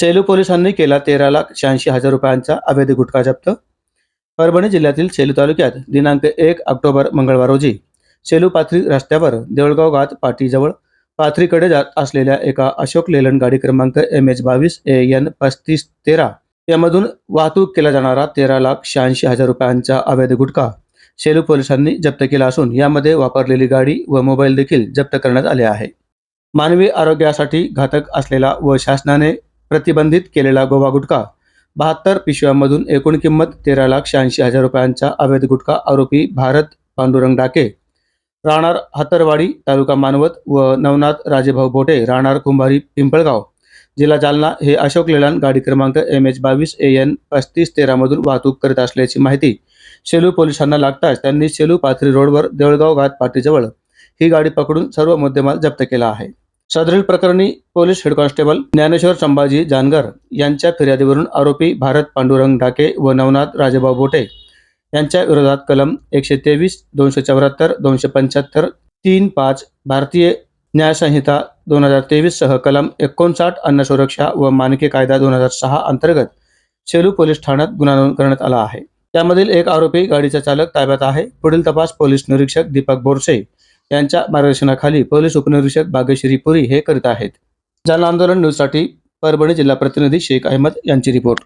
सेलू पोलिसांनी केला तेरा लाख शहाऐंशी हजार रुपयांचा अवैध गुटखा जप्त. परभणी जिल्ह्यातील सेलू तालुक्यात दिनांक एक ऑक्टोबर मंगळवार रोजी सेलू पाथरी रस्त्यावर देवळगाव घाट पाटीजवळ पाथरीकडे जात असलेल्या एका अशोक लेलन गाडी क्रमांक एम एच बावीस ए एन पस्तीस तेरा यामधून वाहतूक केला जाणारा तेरा लाख शहाऐंशी हजार रुपयांचा अवैध गुटखा सेलू पोलिसांनी जप्त केला असून यामध्ये वापरलेली गाडी व मोबाईल देखील जप्त करण्यात आले आहे. मानवी आरोग्यासाठी घातक असलेला व शासनाने प्रतिबंधित केलेला गोवा गुटखा. बहात्तर पिशव्यांमधून एकूण किंमत तेरा लाख शहाऐंशी हजार रुपयांचा अवैध गुटखा आरोपी भारत पांडुरंग डाके. राहणार हातरवाडी तालुका मानवत व नवनाथ राजेभाऊ बोटे राहणार कुंभारी पिंपळगाव. जिल्हा जालना हे अशोक लेलान गाडी क्रमांक एम एच बावीस ए एन पस्तीस तेरामधून वाहतूक करत असल्याची माहिती सेलू पोलिसांना लागताच त्यांनी सेलू पाथरी रोडवर देवळगाव घाट पाटीजवळ ही गाडी पकडून सर्व मुद्देमाल जप्त केला आहे. सदरील प्रकरणी police head constable Dnyaneshwar Sambhaji Jangar यांच्या फिर्यादीवरून आरोपी भारत पांडुरंग ढाके व नवनाथ राजेभाऊ बोटे यांच्या विरोधात कलम एकशे तेवीस दोनशे चौऱ्याहत्तर दोनशे पंच्याहत्तर तीन पाच भारतीय न्यायसंहिता दोन हजार तेवीस सह कलम एकोणसाठ अन्न सुरक्षा व मानके कायदा दोन हजार सहा अंतर्गत सेलू पोलीस ठाण्यात गुन्हा नोंद करण्यात आला आहे. त्यामधील एक आरोपी गाडीचा चालक ताब्यात आहे. पुढील तपास पोलीस निरीक्षक दीपक बोरसे यांच्या मार्गदर्शनाखाली पोलीस उपनिरीक्षक भाग्यश्री पुरी हे करीत आहेत. जन आंदोलन न्यूजसाठी परभणी जिल्हा प्रतिनिधी शेख अहमद यांची रिपोर्ट.